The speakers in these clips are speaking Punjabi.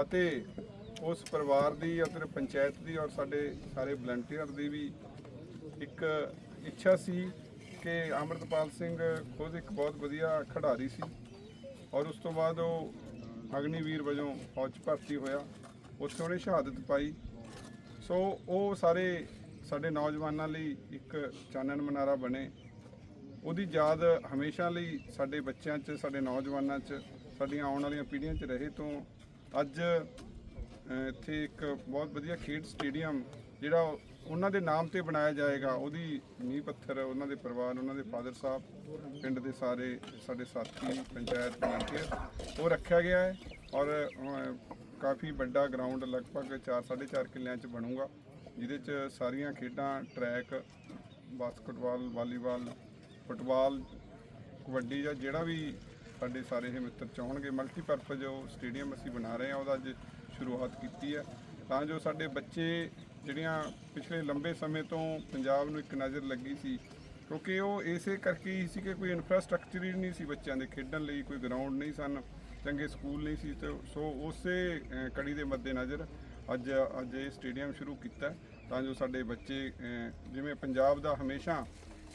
ਅਤੇ ਉਸ ਪਰਿਵਾਰ ਦੀ ਅਤੇ ਪੰਚਾਇਤ ਦੀ ਔਰ ਸਾਡੇ ਸਾਰੇ ਵਲੰਟੀਅਰ ਦੀ ਵੀ ਇੱਕ ਇੱਛਾ ਸੀ ਕਿ ਅਮਰਤਪਾਲ ਸਿੰਘ ਖੁਦ ਇੱਕ ਬਹੁਤ ਵਧੀਆ ਖਿਡਾਰੀ ਸੀ ਔਰ ਉਸ ਤੋਂ ਬਾਅਦ ਉਹ ਅਗਨੀਵੀਰ ਵਜੋਂ ਫੌਜ 'ਚ ਭਰਤੀ ਹੋਇਆ, ਉੱਥੇ ਉਹਨੇ ਸ਼ਹਾਦਤ ਪਾਈ। ਸੋ ਉਹ ਸਾਰੇ ਸਾਡੇ ਨੌਜਵਾਨਾਂ ਲਈ ਇੱਕ ਚਾਨਣ ਮਨਾਰਾ ਬਣੇ। ਉਹਦੀ ਯਾਦ ਹਮੇਸ਼ਾ ਲਈ ਸਾਡੇ ਬੱਚਿਆਂ 'ਚ, ਸਾਡੇ ਨੌਜਵਾਨਾਂ 'ਚ, ਸਾਡੀਆਂ ਆਉਣ ਵਾਲੀਆਂ ਪੀੜ੍ਹੀਆਂ 'ਚ ਰਹੇ ਤੋਂ ਅੱਜ ਇੱਥੇ ਇੱਕ ਬਹੁਤ ਵਧੀਆ ਖੇਡ ਸਟੇਡੀਅਮ ਜਿਹੜਾ ਉਹਨਾਂ ਦੇ ਨਾਮ ਤੇ ਬਣਾਇਆ ਜਾਏਗਾ, ਉਹਦੀ ਨੀਂਹ ਪੱਥਰ ਉਹਨਾਂ ਦੇ ਪਰਿਵਾਰ, ਉਹਨਾਂ ਦੇ ਫਾਦਰ ਸਾਹਿਬ, ਪਿੰਡ ਦੇ ਸਾਰੇ ਸਾਡੇ ਸਾਥੀ, ਪੰਚਾਇਤ ਵਲੰਟੀਅਰ ਉਹ ਰੱਖਿਆ ਗਿਆ ਹੈ ਔਰ ਕਾਫੀ ਵੱਡਾ ਗਰਾਊਂਡ ਲਗਭਗ 4 4.5 ਕਿੱਲਿਆਂ 'ਚ ਬਣੂਗਾ, ਜਿਹਦੇ 'ਚ ਸਾਰੀਆਂ ਖੇਡਾਂ, track, basketball, volleyball, football, kabaddi ਜਾਂ ਜਿਹੜਾ ਵੀ ਸਾਡੇ ਸਾਰੇ ਇਹ ਮਿੱਤਰ ਚਾਹਣਗੇ ਮਲਟੀਪਰਪਸ ਜੋ ਸਟੇਡੀਅਮ ਅਸੀਂ ਬਣਾ ਰਹੇ ਹਾਂ, ਉਹਦਾ ਅੱਜ ਸ਼ੁਰੂਆਤ ਕੀਤੀ ਹੈ। ਤਾਂ ਜੋ ਸਾਡੇ ਬੱਚੇ ਜਿਹੜੀਆਂ ਪਿਛਲੇ ਲੰਬੇ ਸਮੇਂ ਤੋਂ ਪੰਜਾਬ ਨੂੰ ਇੱਕ ਨਜ਼ਰ ਲੱਗੀ ਸੀ, ਕਿਉਂਕਿ ਉਹ ਇਸੇ ਕਰਕੇ ਹੀ ਸੀ ਕਿ ਕੋਈ ਇਨਫਰਾਸਟ੍ਰਕਚਰ ਹੀ ਨਹੀਂ ਸੀ ਬੱਚਿਆਂ ਦੇ ਖੇਡਣ ਲਈ, ਕੋਈ ਗਰਾਊਂਡ ਨਹੀਂ ਸਨ, ਚੰਗੇ ਸਕੂਲ ਨਹੀਂ ਸੀ, ਤੇ ਸੋ ਉਸੇ ਕੜੀ ਦੇ ਮੱਦੇਨਜ਼ਰ ਅੱਜ ਅੱਜ ਇਹ ਸਟੇਡੀਅਮ ਸ਼ੁਰੂ ਕੀਤਾ। ਤਾਂ ਜੋ ਸਾਡੇ ਬੱਚੇ ਜਿਵੇਂ ਪੰਜਾਬ ਦਾ ਹਮੇਸ਼ਾ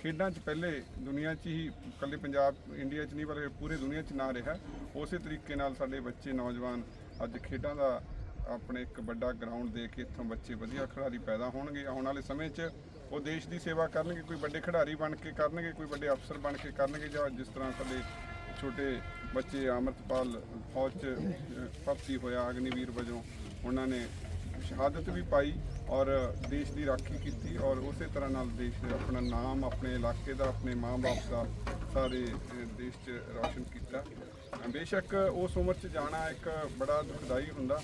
ਖੇਡਾਂ 'ਚ ਪਹਿਲੇ ਦੁਨੀਆ 'ਚ ਹੀ ਇਕੱਲੇ ਪੰਜਾਬ ਇੰਡੀਆ 'ਚ ਨਹੀਂ ਪਰ ਪੂਰੇ ਦੁਨੀਆ 'ਚ ਨਾਂ ਰਿਹਾ। ਉਸੇ ਤਰੀਕੇ ਨਾਲ ਸਾਡੇ ਬੱਚੇ ਨੌਜਵਾਨ ਅੱਜ ਖੇਡਾਂ ਦਾ ਆਪਣੇ ਇੱਕ ਵੱਡਾ ਗਰਾਊਂਡ ਦੇ ਕੇ ਇੱਥੋਂ ਬੱਚੇ ਵਧੀਆ ਖਿਡਾਰੀ ਪੈਦਾ ਹੋਣਗੇ। ਆਉਣ ਵਾਲੇ ਸਮੇਂ 'ਚ ਉਹ ਦੇਸ਼ ਦੀ ਸੇਵਾ ਕਰਨਗੇ ਕੋਈ ਵੱਡੇ ਖਿਡਾਰੀ ਬਣ ਕੇ ਕਰਨਗੇ ਕੋਈ ਵੱਡੇ ਅਫਸਰ ਬਣ ਕੇ ਕਰਨਗੇ ਜਾਂ ਜਿਸ ਤਰ੍ਹਾਂ ਸਾਡੇ ਛੋਟੇ ਬੱਚੇ ਅਮਰਤਪਾਲ ਫੌਜ 'ਚ ਅਹ, ਭਰਤੀ ਹੋਇਆ ਅਗਨੀਵੀਰ ਵਜੋਂ ਉਹਨਾਂ ਨੇ ਸ਼ਹਾਦਤ ਵੀ ਪਾਈ ਔਰ ਦੇਸ਼ ਦੀ ਰਾਖੀ ਕੀਤੀ ਔਰ ਉਸੇ ਤਰ੍ਹਾਂ ਨਾਲ ਦੇਸ਼ ਦੇ ਆਪਣਾ ਨਾਮ, ਆਪਣੇ ਇਲਾਕੇ ਦਾ, ਆਪਣੇ ਮਾਂ-ਬਾਪ ਦਾ ਸਾਰੇ ਦੇਸ਼ 'ਚ ਰੌਸ਼ਨ ਕੀਤਾ। ਬੇਸ਼ੱਕ ਉਸ ਉਮਰ 'ਚ ਜਾਣਾ ਇੱਕ ਬੜਾ ਦੁਖਦਾਈ ਹੁੰਦਾ,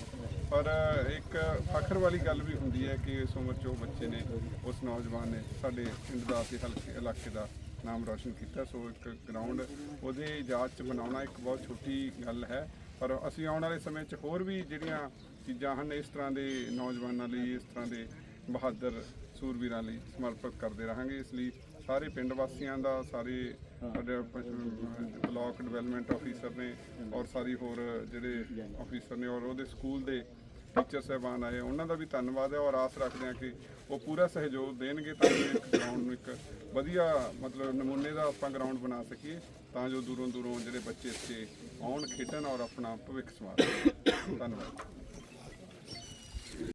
ਪਰ ਇੱਕ ਫਖਰ ਵਾਲੀ ਗੱਲ ਵੀ ਹੁੰਦੀ ਹੈ ਕਿ ਇਸ ਉਮਰ 'ਚ ਉਹ ਬੱਚੇ ਨੇ, ਉਸ ਨੌਜਵਾਨ ਨੇ ਸਾਡੇ ਪਿੰਡ ਦਾ ਤੇ ਹਲਕੇ, ਇਲਾਕੇ ਦਾ ਨਾਮ ਰੌਸ਼ਨ ਕੀਤਾ। ਸੋ ਇੱਕ ਗਰਾਊਂਡ ਉਹਦੇ ਯਾਦ 'ਚ ਬਣਾਉਣਾ ਇੱਕ ਬਹੁਤ ਛੋਟੀ ਗੱਲ ਹੈ। ਪਰ ਅਸੀਂ ਆਉਣ ਵਾਲੇ ਸਮੇਂ 'ਚ ਹੋਰ ਵੀ ਜਿਹੜੀਆਂ ਚੀਜ਼ਾਂ ਹਨ ਇਸ ਤਰ੍ਹਾਂ ਦੇ ਨੌਜਵਾਨਾਂ ਲਈ ਇਸ ਤਰ੍ਹਾਂ ਦੇ ਬਹਾਦਰ ਸੂਰਵੀਰਾਂ ਲਈ ਸਮਰਪਿਤ ਕਰਦੇ ਰਹਾਂਗੇ। ਇਸ ਲਈ ਸਾਰੇ ਪਿੰਡ ਵਾਸੀਆਂ ਦਾ ਸਾਰੇ ਸਾਡੇ ਬਲਾਕ ਡਿਵੈਲਪਮੈਂਟ ਆਫੀਸਰ ਨੇ ਔਰ ਸਾਰੀ ਹੋਰ ਜਿਹੜੇ ਆਫੀਸਰ ਨੇ ਔਰ ਉਹਦੇ ਸਕੂਲ ਦੇ ਟੀਚਰ ਸਾਹਿਬਾਨ ਆਏ ਉਹਨਾਂ ਦਾ ਵੀ ਧੰਨਵਾਦ ਹੈ ਔਰ ਆਸ ਰੱਖਦੇ ਹਾਂ ਕਿ ਉਹ ਪੂਰਾ ਸਹਿਯੋਗ ਦੇਣਗੇ ਤਾਂ ਇੱਕ ਗਰਾਊਂਡ ਨੂੰ ਇੱਕ ਵਧੀਆ ਮਤਲਬ ਨਮੂਨੇ ਦਾ ਆਪਾਂ ਗਰਾਊਂਡ ਬਣਾ ਸਕੀਏ ਤਾਂ ਜੋ ਦੂਰੋਂ ਦੂਰੋਂ ਜਿਹੜੇ ਬੱਚੇ ਇੱਥੇ ਆਉਣ, ਖੇਡਣ ਔਰ ਆਪਣਾ ਭਵਿੱਖ ਸੰਵਾਰਨ ਧੰਨਵਾਦ।